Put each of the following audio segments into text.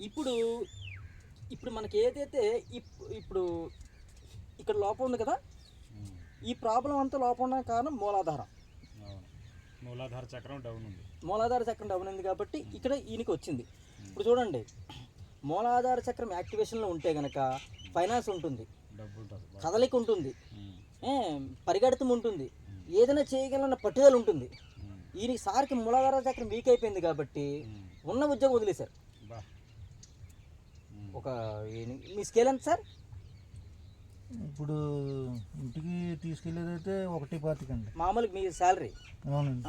ఇప్పుడు ఇప్పుడు మనకి ఏదైతే ఇప్- ఇప్పుడు ఇక్కడ లోపం ఉంది కదా? ఈ ప్రాబ్లం అంతా లోపం ఉండడానికి కారణం మూలాధారం. మూలాధార చక్రం డౌన్ ఉంది. మూలాధార చక్రం డౌన్ ఉంది కాబట్టి ఇక్కడ ఈయనకి వచ్చింది. ఇప్పుడు చూడండి మూలాధార చక్రం యాక్టివేషన్లో ఉంటే గనక ఫైనాన్స్ ఉంటుంది. కదలిక ఉంటుంది. పరిగెడతం ఉంటుంది. ఏదైనా చేయగలన్న పట్టుదల ఉంటుంది. ఈయనకి సార్కి మూలాధార చక్రం వీక్ అయిపోయింది కాబట్టి ఉన్న ఉద్యోగం వదిలేశారు. ఒక మీ స్కేల్ ఎంత సార్ ఇప్పుడు ఇంటికి తీసుకెళ్ళేదైతే ఒకటి పాతికండి. మామూలుగా మీ శాలరీ అవునండి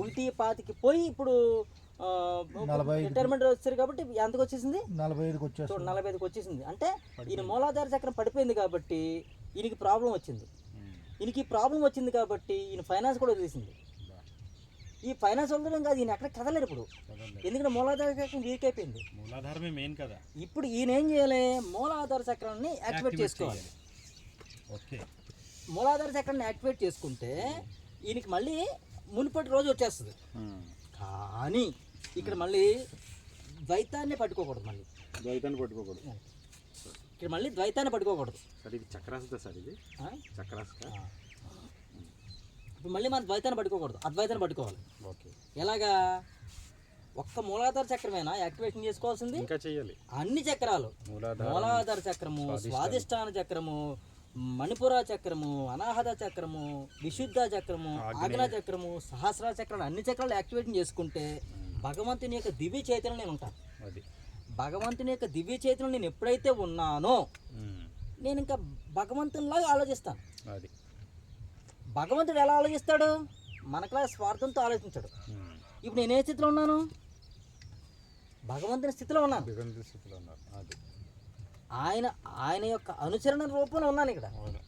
ఒకటి పాతికి పోయి ఇప్పుడు నలభై. రిటైర్మెంట్ వచ్చారు కాబట్టి ఎంతకు వచ్చేసింది? నలభై ఐదుకి చూడు వచ్చేస్తుంది నలభై ఐదుకి వచ్చేసింది. అంటే ఈయన మూలాధార చక్రం పడిపోయింది కాబట్టి ఈయనకి ప్రాబ్లం వచ్చింది. ఈయనకి ప్రాబ్లం వచ్చింది కాబట్టి ఈయన ఫైనాన్స్ కూడా వదిలేసింది. ఈ ఫైనాన్స్ వదలడం కాదు ఈయన ఎక్కడ కదలేరు ఇప్పుడు. ఎందుకంటే మూలాధార చక్రం వీక్ అయిపోయింది. మూలాధారమే మెయిన్ కదా. ఇప్పుడు ఈయన ఏం చేయాలి? మూలాధార చక్రాన్ని యాక్టివేట్ చేసుకోవాలి. ఓకే మూలాధార చక్రాన్ని యాక్టివేట్ చేసుకుంటే ఈయనకి మళ్ళీ మునుపటి రోజు వచ్చేస్తుంది. కానీ ఇక్కడ మళ్ళీ ద్వైతాన్ని పట్టుకోకూడదు మళ్ళీ. ద్వైతాన్ని పట్టుకోకూడదు. ఇక్కడ మళ్ళీ ద్వైతాన్ని పట్టుకోకూడదు. సార్ ఇది చక్రాసుదా సార్ ఇది? చక్రాసుదా. ఇప్పుడు మళ్ళీ మనం ద్వైతాన్ని పట్టుకోకూడదు. అద్వైతాన్ని పట్టుకోవాలి. ఓకే. ఎలాగా? ఒక్క మూలాధార చక్రమేనా? యాక్టివేషన్ చేసుకోవాల్సింది? ఇంకా చెయ్యాలి. అన్ని చక్రాలు. మూలాధార చక్రము స్వాదిష్టాన చక్రము మణిపుర చక్రము అనాహత చక్రము విశుద్ధ చక్రము ఆగ్న చక్రము సహస్ర చక్రాలు అన్ని చక్రాలు యాక్టివేషన్ చేసుకుంటే భగవంతుని యొక్క దివ్య చైతన్యం నేను ఉంటాను. అది. భగవంతుని యొక్క దివ్య చైతన్యం నేను ఎప్పుడైతే ఉన్నానో నేను ఇంకా భగవంతునిలాగా ఆలోచిస్తాను. అది. భగవంతుడు ఎలా ఆలోచిస్తాడు? మనకలా స్వార్థంతో ఆలోచించాడు. ఇప్పుడు నేను ఏ స్థితిలో ఉన్నాను? భగవంతుని స్థితిలో ఉన్నాను. దిగంత స్థితిలో ఉన్నారు అది. ఆయన ఆయన యొక్క అనుచరణ రూపంలో ఉన్నాను ఇక్కడ. అవును.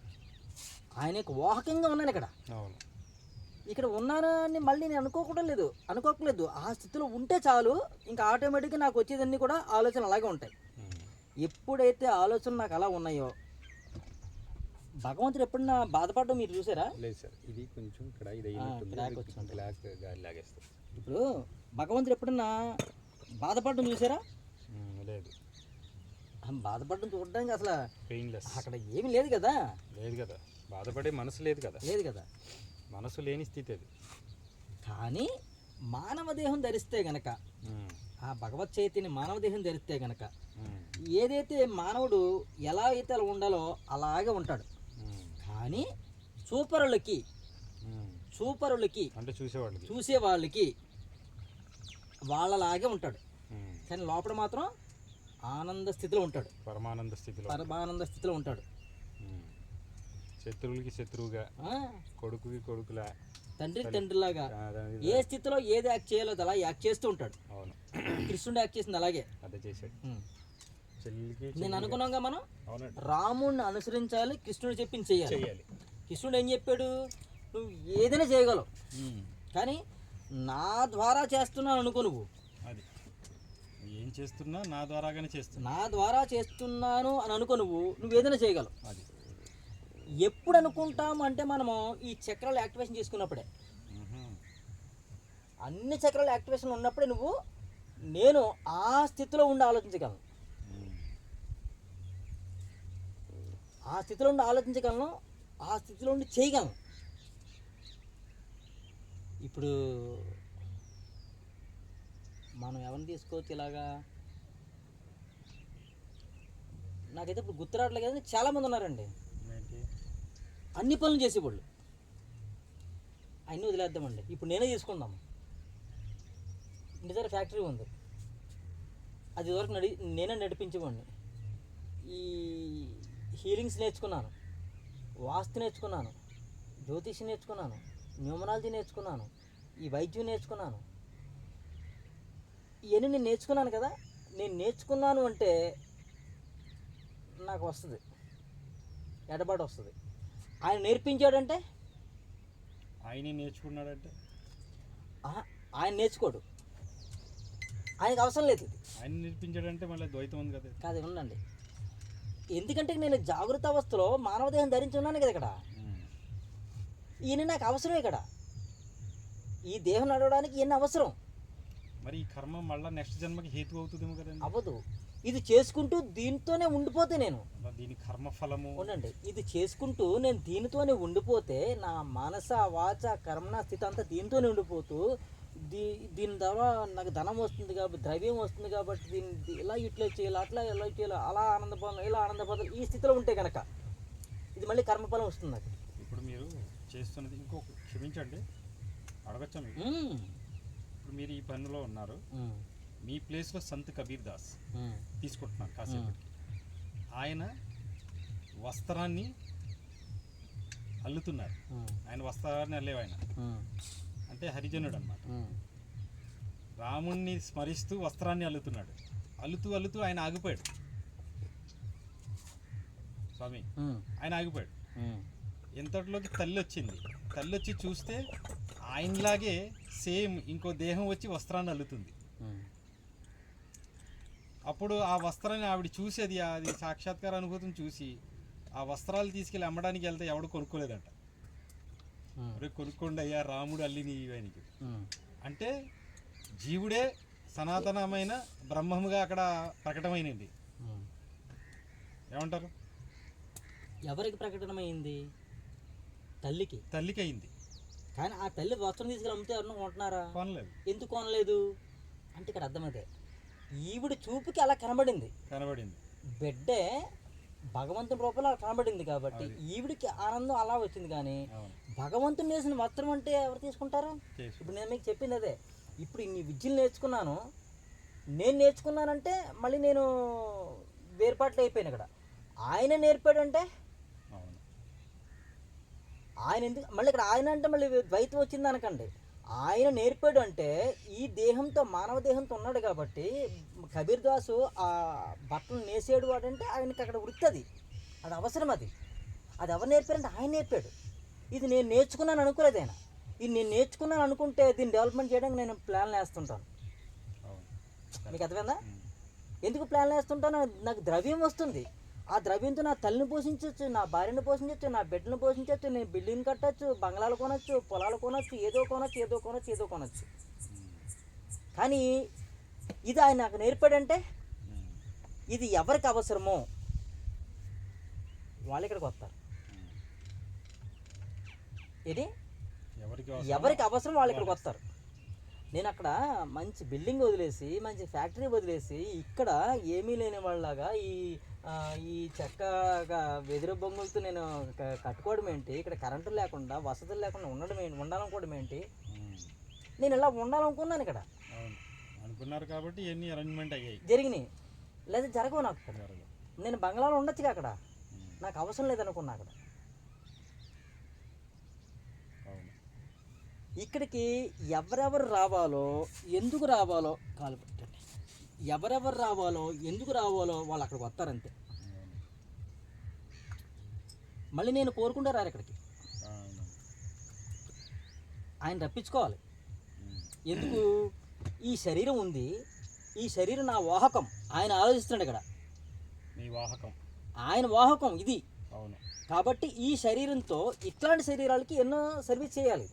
ఆయన యొక్క వాహకంగా ఉన్నాను ఇక్కడ. అవును. ఇక్కడ ఉన్నానని మళ్ళీ నేను అనుకోకూడదు లేదు. అనుకోకలేదు ఆ స్థితిలో ఉంటే చాలు. ఇంకా ఆటోమేటిక్గా నాకు వచ్చేదన్నీ కూడా ఆలోచనలు అలాగే ఉంటాయి ఎప్పుడైతే ఆలోచనలు నాకు అలా ఉన్నాయో భగవంతుడు ఎప్పుడన్నా బాధపడడం మీరు చూసారా? లేదు సార్. ఇది కొంచెం ఇక్కడ ఇది వచ్చింది. బ్లాక్ గాలి లాగేస్తుంది ఇప్పుడు భగవంతుడు ఎప్పుడన్నా బాధపడడం చూసారా? లేదు. బాధపడడం చూడడానికి అసలు పెయిన్లెస్. అక్కడ ఏమీ లేదు కదా? లేదు కదా. బాధపడే మనసు లేదు కదా. లేదు కదా. మనసు లేని స్థితి అది. కానీ మానవ దేహం ధరిస్తే గనక ఆ భగవత్ చైతన్య మానవ దేహం ధరిస్తే గనక ఏదైతే మానవుడు ఎలా అయితే అలా ఉండాలో అలాగే ఉంటాడు. కానీ సూపరులకి ఉమ్. సూపరులకి అంటే చూసేవాళ్ళకి. చూసే వాళ్ళకి వాళ్ళలాగే ఉంటాడు. కానీ లోపల మాత్రం ఆనంద స్థితిలో ఉంటాడు. పరమానంద స్థితిలో. పరమానంద స్థితిలో ఉంటాడు. శత్రువులకి శత్రువుగా కొడుకుకి కొడుకులా తండ్రికి తండ్రిలాగా ఏ స్థితిలో ఏది యాక్ట్ చేయాలో అలా యాక్ట్ చేస్తూ ఉంటాడు. అవును. కృష్ణుడు యాక్ట్ చేసింది అలాగే. అదే చేశాడు. నేను అనుకున్నాగా మనం? రాముడిని అనుసరించాలి కృష్ణుడు చెప్పింది చెయ్యాలి చెయ్యాలి కృష్ణుడు ఏం చెప్పాడు? నువ్వు ఏదైనా చేయగలవు. కానీ నా ద్వారా చేస్తున్నాను అనుకో నువ్వు. ఏం చేస్తున్నా నా ద్వారాగానే చేస్తున్నా. నా ద్వారా చేస్తున్నాను అని అనుకో నువ్వు నువ్వు ఏదైనా చేయగలవు. అది. ఎప్పుడు అనుకుంటాం అంటే మనము ఈ చక్రాలు యాక్టివేషన్ చేసుకున్నప్పుడే. అన్ని చక్రాలు యాక్టివేషన్ ఉన్నప్పుడే నువ్వు నేను ఆ స్థితిలో ఉండి ఆలోచించగలను. ఆ స్థితిలో ఉండి ఆలోచించగలను ఆ స్థితిలో ఉండి చేయగలను. ఇప్పుడు మనం ఎవరిని తీసుకోవచ్చు ఇలాగా? నాకైతే ఇప్పుడు గుర్తు రావట్లేదు కానీ చాలామంది ఉన్నారండి. అన్ని పనులు చేసేవాళ్ళు. అన్నీ వదిలేద్దామండి. ఇప్పుడు నేనే తీసుకుందాం. ఇంటి దగ్గర ఫ్యాక్టరీ ఉంది. అది వరకు నడి నేనే నడిపించేవాడిని. ఈ హీలింగ్స్ నేర్చుకున్నాను. వాస్తు నేర్చుకున్నాను. జ్యోతిషి నేర్చుకున్నాను. న్యూమరాలజీ నేర్చుకున్నాను. ఈ వైద్యం నేర్చుకున్నాను. ఇవన్నీ నేను నేర్చుకున్నాను కదా నేను నేర్చుకున్నాను అంటే నాకు వస్తుంది. ఎడబాటు వస్తుంది. ఆయన నేర్పించాడంటే? ఆయనే నేర్చుకున్నాడంటే? ఆయన నేర్చుకోడు. ఆయనకు అవసరం లేదు. ఆయన నేర్పించాడంటే మళ్ళీ ద్వైతం ఉంది కదా. కాదు ఉండండి. ఎందుకంటే నేను జాగృత అవస్థలో మానవ దేహం ధరించి ఉన్నాను కదా ఇక్కడ. ఈయన నాకు అవసరం ఇక్కడ. ఈ దేహం నడవడానికి ఈయన అవసరం. మరి ఈ కర్మ మళ్ళీ నెక్స్ట్ జన్మకి హేతు అవుతుందేమో కదండి. అవ్వదు. ఇది చేసుకుంటూ దీంతోనే ఉండిపోతే నేను. దీని కర్మ ఫలము? ఉండండి. ఇది చేసుకుంటూ నేను దీనితోనే ఉండిపోతే నా మనస వాచ కర్మణ స్థితి అంతా దీంతోనే ఉండిపోతూ దీ దీని ద్వారా నాకు ధనం వస్తుంది కాబట్టి ద్రవ్యం వస్తుంది కాబట్టి దీన్ని ఇలా యూటిలైజ్ చేయాలి అట్లా ఇలా చేయాలి అలా ఆనందపడాలి ఇలా ఆనందపడాలి ఈ స్థితిలో ఉంటే కనుక ఇది మళ్ళీ కర్మఫలం వస్తుంది నాకు ఇప్పుడు మీరు చేస్తున్నది ఇంకొక క్షమించండి అడగచ్చా మీకు. ఇప్పుడు మీరు ఈ పనిలో ఉన్నారు. మీ ప్లేస్లో సంత్ కబీర్ దాస్ మ్మ్. తీసుకుంటున్నాను కాసేపటికి ఆయన వస్త్రాన్ని అల్లుతున్నారు. ఆయన వస్త్రాన్ని అల్లేవు ఆయన మ్మ్. అంటే హరిజనుడు అనమాట. రాముణ్ణి స్మరిస్తూ వస్త్రాన్ని అల్లుతున్నాడు అల్లుతూ అల్లుతూ ఆయన ఆగిపోయాడు స్వామి. ఆయన ఆగిపోయాడు మ్మ్. ఇంతటిలోకి తల్లి వచ్చింది తల్లి వచ్చి చూస్తే ఆయనలాగే సేమ్ ఇంకో దేహం వచ్చి వస్త్రాన్ని అల్లుతుంది. అప్పుడు ఆ వస్త్రాన్ని ఆవిడ చూసేది అది సాక్షాత్కార అనుభూతిని చూసి ఆ వస్త్రాలు తీసుకెళ్ళి అమ్మడానికి వెళ్తే ఎవడు కొనుక్కోలేదంట కొనుక్కోండి అయ్యా రాముడు అల్లిని ఇవనికి మ్మ్. అంటే జీవుడే సనాతనమైన బ్రహ్మముగా అక్కడ ప్రకటమైనది. ఏమంటారు? ఎవరికి ప్రకటనమైంది? తల్లికి. తల్లికి అయింది కానీ ఆ తల్లి వస్త్రం తీసుకెళ్ళి అమ్మితే ఎవరన్నా కొంటున్నారా? కొనలేదు. ఎందుకు కొనలేదు? అంటే ఇక్కడ అర్థమైతే ఈవిడ చూపుకి అలా కనబడింది. కనబడింది. బిడ్డే భగవంతుని రూపంలో అలా కనబడింది కాబట్టి ఈవిడికి ఆనందం అలా వచ్చింది కానీ భగవంతుని వేసిన వస్త్రం అంటే ఎవరు తీసుకుంటారు? ఇప్పుడు నేను మీకు చెప్పింది అదే. ఇప్పుడు ఇన్ని విద్యలు నేర్చుకున్నాను నేను నేర్చుకున్నానంటే మళ్ళీ నేను వేరుపాట్లు అయిపోయాను ఇక్కడ. ఆయన నేర్పాడంటే ఆయన ఎందుకు మళ్ళీ ఇక్కడ ఆయన అంటే మళ్ళీ ద్వైతం వచ్చింది అనకండి. ఆయన నేర్పాడు అంటే ఈ దేహంతో మానవ దేహంతో ఉన్నాడు కాబట్టి కబీర్ దాసు ఆ బట్టలు నేసేడు వాడంటే ఆయనకి అక్కడ వృత్తి అది అది అవసరం అది. అది ఎవరు నేర్పారంటే ఆయన నేర్పాడు. ఇది నేను నేర్చుకున్నాను అనుకోలేదు ఆయన. ఇది నేను నేర్చుకున్నాను అనుకుంటే దీన్ని డెవలప్మెంట్ చేయడానికి నేను ప్లాన్లు వేస్తుంటాను. మీకు అర్థమైందా. ఎందుకు ప్లాన్లు వేస్తుంటాను? నాకు ద్రవ్యం వస్తుంది. ఆ ద్రవ్యంతో నా తల్లిని పోషించవచ్చు నా భార్యను పోషించవచ్చు నా బిడ్డను పోషించవచ్చు నేను బిల్డింగ్ కట్టచ్చు బంగ్లాలు కొనొచ్చు పొలాలు కొనొచ్చు ఏదో కొనొచ్చు ఏదో కొనొచ్చు ఏదో కొనొచ్చు కానీ ఇది ఆయన నాకు నేర్పాడంటే. ఇది ఎవరికి అవసరమో వాళ్ళు ఇక్కడికి వస్తారు. ఇది ఎవరికి ఎవరికి అవసరం వాళ్ళు ఇక్కడికి వస్తారు నేను అక్కడ మంచి బిల్డింగ్ వదిలేసి మంచి ఫ్యాక్టరీ వదిలేసి ఇక్కడ ఏమీ లేని వాళ్ళలాగా ఈ ఈ చెక్క గ- వెదురు బొంగులతో నేను కట్టుకోవడం ఏంటి? ఇక్కడ కరెంటు లేకుండా వసతులు లేకుండా ఉండడం ఏంటి? ఉండాలనుకోవడం ఏంటి. నేను ఇలా ఉండాలనుకున్నాను ఇక్కడ. అవును. అనుకున్నారు కాబట్టి ఇవన్నీ అరేంజ్మెంట్ అయ్యాయి? జరిగినాయి. లేదా జరగవు నాకు. నేను బంగ్లాలో ఉండొచ్చుగా అక్కడ. నాకు అవసరం లేదనుకున్నా అక్కడ అవును ఇక్కడికి ఎవరెవరు రావాలో ఎందుకు రావాలో కాలు పెట్టండి. ఎవరెవరు రావాలో ఎందుకు రావాలో వాళ్ళు అక్కడికి వస్తారంతే. మళ్ళీ నేను కోరుకుంటే రారు ఇక్కడికి. ఆయన రప్పించుకోవాలి. ఎందుకు? ఈ శరీరం ఉంది. ఈ శరీరం నా వాహకం. ఆయన ఆలోచిస్తున్నాడు ఇక్కడ. మీ వాహకం. ఆయన వాహకం ఇది. అవును. కాబట్టి ఈ శరీరంతో ఇట్లాంటి శరీరాలకి ఎన్నో సర్వీస్ చేయాలి.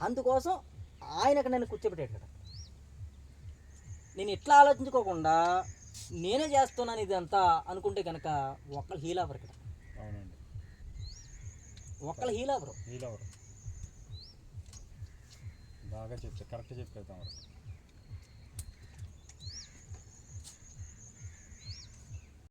అందుకోసం ఆయన ఇక్కడ నన్ను కూర్చోబెట్టాడు ఇక్కడ నేను ఇట్లా ఆలోచించుకోకుండా నేనే చేస్తున్నాను ఇదంతా అనుకుంటే కనుక ఒక్కళ్ళు హీల్ అవ్వరు ఇక్కడ అవునండి. ఒక్కళ్ళు హీల్ అవ్వరు. వీలవరు బాగా చెప్తే కరెక్ట్ చెప్పేద్దాం